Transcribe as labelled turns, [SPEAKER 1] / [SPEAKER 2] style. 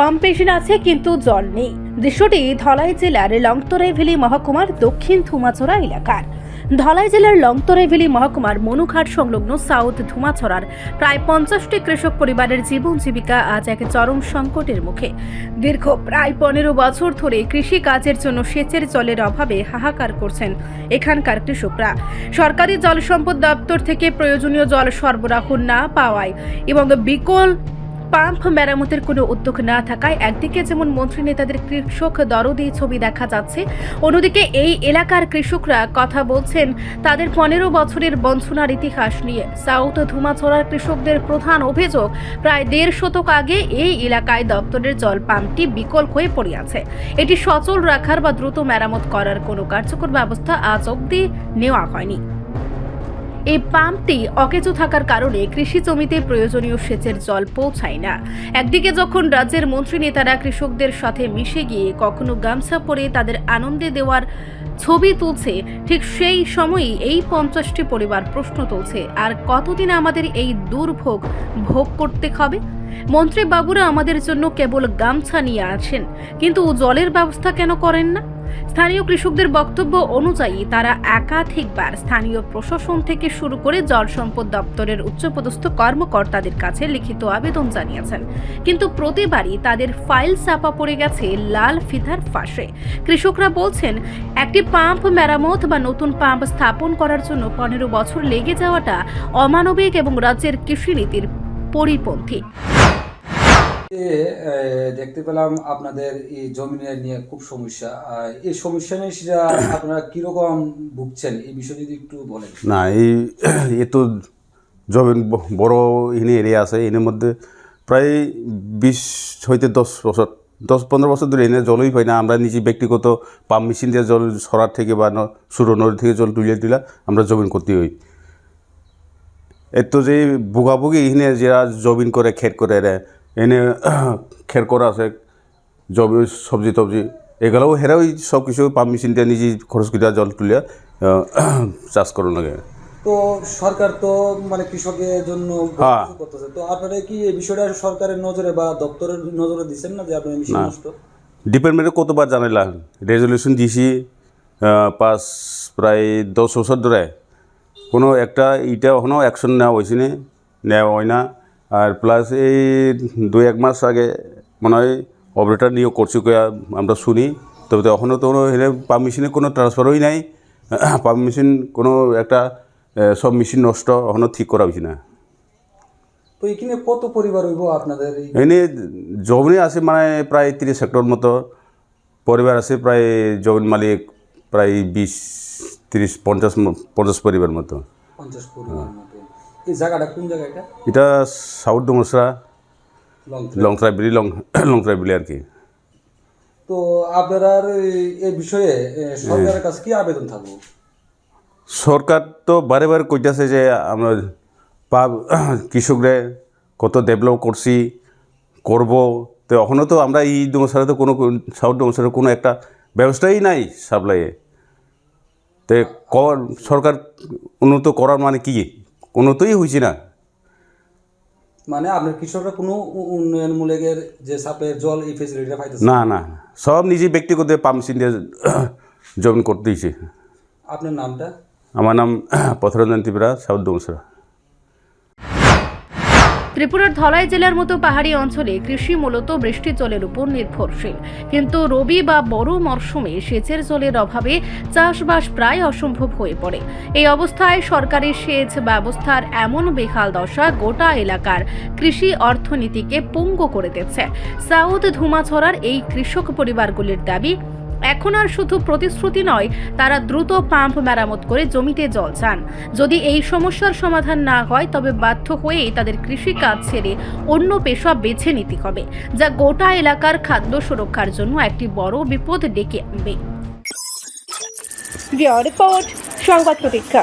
[SPEAKER 1] Pump machine আছে, কিন্তু জল নেই। দৃশ্যটি ধলাই জেলার লংতরাই ভ্যালি মহকুমার দক্ষিণ ধুমাছড়া এলাকার। ধলাই জেলার লংতরাই ভ্যালি মহকুমার মনুঘাট সংলগ্ন সাউথ ধুমাছড়ার প্রায় পঞ্চাশটি কৃষক পরিবারের জীবন জীবিকা আজ এক চরম সংকটের মুখে। দীর্ঘ প্রায় পনেরো বছর ধরে কৃষি কাজের জন্য সেচের জলের অভাবে হাহাকার করছেন এখানকার কৃষকরা। সরকারি জল সম্পদ দপ্তর থেকে প্রয়োজনীয় জল সরবরাহ না পাওয়ায় এবং বিকল পাম্প মেরামতের কোনো উদ্যোগ না থাকায় একদিকে যেমন মন্ত্রী নেতাদের কৃষক দরদি ছবি দেখা যাচ্ছে, অন্যদিকে এই এলাকার কৃষকরা কথা বলছেন, তাদের পনেরো বছরের বঞ্চনার ইতিহাস নিয়ে। সাউথ ধুমাছড়ার কৃষকদের প্রধান অভিযোগ, প্রায় দেড় শতক আগে এই এলাকায় দপ্তরের জল পাম্পটি বিকল হয়ে পড়ে আছে। এটি সচল রাখার বা দ্রুত মেরামত করার কোনো কার্যকর ব্যবস্থা আজ অব্দি নেওয়া হয়নি। এই পাম্পটি অকেজো থাকার কারণে কৃষি জমিতে প্রয়োজনীয় সেচের জল পৌঁছায় না। একদিকে যখন রাজ্যের মন্ত্রী নেতারা কৃষকদের সাথে মিশে গিয়ে কখনো গামছা পরে তাদের আনন্দে দেওয়ার ছবি তুলছে, ঠিক সেই সময়ই এই পঞ্চাশটি পরিবার প্রশ্ন তুলছে, আর কতদিন আমাদের এই দুর্ভোগ ভোগ করতে হবে? মন্ত্রী বাবুরা আমাদের জন্য কেবল গামছা নিয়ে আসেন কিন্তু জলের ব্যবস্থা কেন করেন না? স্থানীয় কৃষকদের বক্তব্য অনুযায়ী তারা একাধিকবার স্থানীয় প্রশাসন থেকে শুরু করে জল সম্পদ দপ্তরের উচ্চপদস্থ কর্মকর্তাদের কাছে লিখিত আবেদন জানিয়েছেন। কিন্তু প্রতিবারই তাদের ফাইল চাপা পড়ে গেছে, লাল ফিতার ফাঁসে। কৃষকরা বলছেন, একটি পাম্প মেরামত বা নতুন পাম্প স্থাপন করার জন্য পনেরো বছর লেগে যাওয়াটা অমানবিক এবং রাজ্যের কৃষিনীতির পরিপন্থী।
[SPEAKER 2] দেখতে পেলাম আপনাদের এই জমিনের নিয়ে খুব সমস্যা। এই সমস্যা নিয়ে আপনারা কীরকম ভুগছেন? এই বিষয়ে যদি একটু বলেন।
[SPEAKER 3] না, এই এ তো জমিন বড় এখানে এরিয়া আছে এর মধ্যে প্রায় বিশ হইতে দশ বছর, দশ পনেরো বছর ধরে এনে জলই পাই না। আমরা নিজে ব্যক্তিগত পাম্প মেশিন দিয়ে জল সরার থেকে বা সুরো নদী থেকে জল তুলে তুলে আমরা জমিন করতে হই। এর তো যে বুগাবুগি এখানে যারা জমিন করে খেত করে এনে খের করা আছে জমি সবজি টবজি এগুলোও হেরাও সব কিছু পাম্প মেশিন দিয়ে নিজে খরচ করে জল তুলে চাষ করানো লাগে।
[SPEAKER 2] তো সরকার তো মানে কৃষকের জন্য। করতেছে। তো আপনারা কি এই বিষয়টা সরকারের নজরে বা দপ্তরের নজরে দিচ্ছেন না যে আপনার মেশিন
[SPEAKER 3] না।
[SPEAKER 2] নষ্ট?
[SPEAKER 3] ডিপার্টমেন্টে কতবার জানাইলাম রেজলিউশন দিছি পাঁচ প্রায় দশ বছর ধরে। কোনো একটা ইটা এখনও অ্যাকশন নেওয়া হয়েছে না? নেওয়া হয় না। আর প্লাস এই দুই এক মাস আগে মনে হয় অপারেটার নিয়োগ করছি আমরা শুনি। তবে তো এখনও তো কোনো পাম্প মেশিনে কোনো ট্রান্সফারই নাই। পাম্প মেশিন কোনো একটা সব মেশিন নষ্ট এখনও ঠিক করা হয়েছে না।
[SPEAKER 2] তো এখানে কত পরিবার হইব আপনাদের
[SPEAKER 3] এনে জমি আছে মানে প্রায় তিরিশ হেক্টর মতো। পরিবার আছে প্রায় জমিন মালিক প্রায় বিশ তিরিশ পঞ্চাশ পঞ্চাশ পরিবার মতো।
[SPEAKER 2] পঞ্চাশ পরিবার মতো। এই জায়গাটা কোন জায়গা এটা?
[SPEAKER 3] এটা সাউথ ডুমসরা
[SPEAKER 2] লং
[SPEAKER 3] লং ট্রাইবেলি লং লং ট্রাইবেলি আর কি।
[SPEAKER 2] তো আপনার এই- বিষয়ে সরকারের কাছে কি আবেদন থাকব?
[SPEAKER 3] সরকার তো বারে বারে কইতেছে যে আমরা পা কৃষকরে কত ডেভেলপ করছি করব। তো এখনও তো আমরা এই ডোমসারে তো কোনো সাউথ ডোমসারে কোনো একটা ব্যবস্থাই নাই সাপ্লাইয়ে। তো কর সরকার উন্নত করার মানে কি? উন্নতই হয়েছে না।
[SPEAKER 2] মানে আপনার কৃষকরা কোনো উন্নয়নমূলকের যে সাপ্লাইয়ের জল এই ফেসিলিটিটা পাইতেছে
[SPEAKER 3] না? না সব নিজে ব্যক্তিগত পাম্প দিয়ে জমিন করতে দিয়েছে
[SPEAKER 2] আপনার নামটা?
[SPEAKER 3] আমার নাম পথরঞ্জন ত্রিপুরা সাউথ ডোমসরা
[SPEAKER 1] ত্রিপুরার ধলাই জেলার মতো পাহাড়ি অঞ্চলে কৃষি মূলত বৃষ্টির জলের উপর নির্ভরশীল। কিন্তু রবি বা বড় মরশুমে সেচের জলের অভাবে চাষবাস প্রায় অসম্ভব হয়ে পড়ে। এই অবস্থায় সরকারি সেচ ব্যবস্থার এমন বেহাল দশা গোটা এলাকার কৃষি অর্থনীতিকে পঙ্গু করে দিচ্ছে। সাউথ ধুমাছড়ার এই কৃষক পরিবারগুলির দাবি এখন আর শুধু প্রতিশ্রুতি নয়, তারা দ্রুত পাম্প মেরামত করে জমিতে জল চান। যদি এই সমস্যার সমাধান না হয়, তবে বাধ্য হয়েই তাদের কৃষিকাজ ছেড়ে অন্য পেশা বেছে নিতে হবে, যা গোটা এলাকার খাদ্য সুরক্ষার জন্য একটি বড় বিপদ ডেকে আনবে। রিপোর্ট, সংবাদ প্রতীক্ষা।